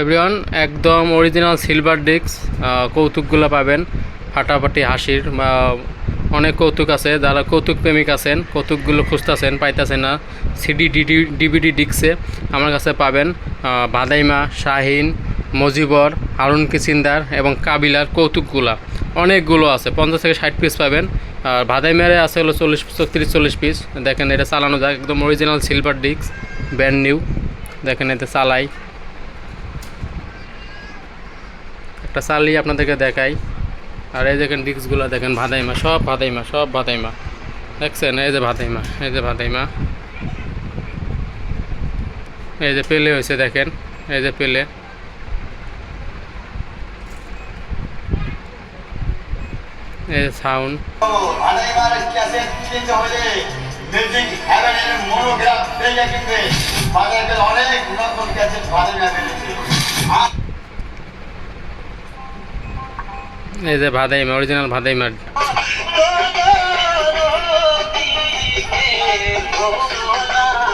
Everyone একদম original silver disk কৌতুকগুলো পাবেন। ফাটাফাটি হাসির অনেক কৌতুক আছে। যারা কৌতুক প্রেমিক আছেন কৌতুকগুলো খুঁজতেছেন পাইতেছেন না। সিডি ডিডি ডিভিডি ডিস্কে আমার কাছে পাবেন আহ, বাদাইমা শাহিন মজিবর হারুন কিচিন্দার এবং কাবিলার কৌতুকগুলা। অনেকগুলো আছে পঞ্চাশ থেকে ষাট পিস পাবেন। আর ভাদাইমারে আছে হলো চল্লিশ ছত্রিশ চল্লিশ পিস দেখেন এটা চালানো যায় একদম original silver disc brand new দেখেন এতে চালাই। একটা চালিয়ে আপনাদেরকে দেখাই। আর এই দেখেন ডিস্কগুলো দেখেন ভাদাইমা, সব ভাদাইমা সব ভাদাইমা। দেখছেন? এই যে ভাদাইমা, এই যে ভাদাইমা। এই যে পেলে হয়েছে, দেখেন? এই যে পেলে। এই যে সাউন্ড। আড়াইবার এই যে ভাদাইমা অরিজিনাল ভাদাইমা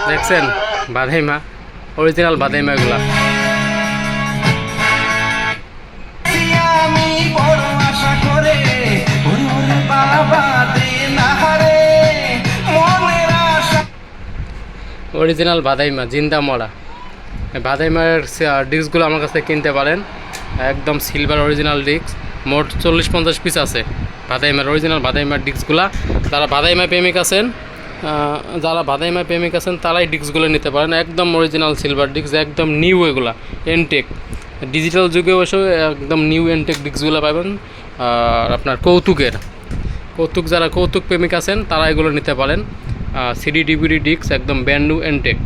দেখছেন? বাদাইমা অরিজিনাল বাদাইমা এগুলা। আমি বড় আশা করে ওরে ওরে বাবা দে না হারে অরিজিনাল বাদাইমা জিন্দা মরা। বাদাইমার ডিস্কগুলো আমার কাছে কিনতে পারেন। একদম সিলভার অরিজিনাল ডিস্ক মোট চল্লিশ পঞ্চাশ পিস আছে। বাদাইমার অরিজিনাল বাদাইমার ডিস্কগুলা যারা বাদাইমা প্রেমিক আছেন যারা বাদাইমা প্রেমিক আছেন, তারাই ডিস্কগুলো নিতে পারেন। একদম অরিজিনাল সিলভার ডিস্ক একদম নিউ এগুলা এনটেক ডিজিটাল যুগে বসেও একদম নিউ এনটেক ডিস্কগুলো পাবেন। আর আপনার কৌতুকের। কৌতুক যারা কৌতুক প্রেমিক আছেন, তারা এগুলো নিতে পারেন। সিডি ডিভিডি ডিস্ক একদম ব্যান্ডু এনটেক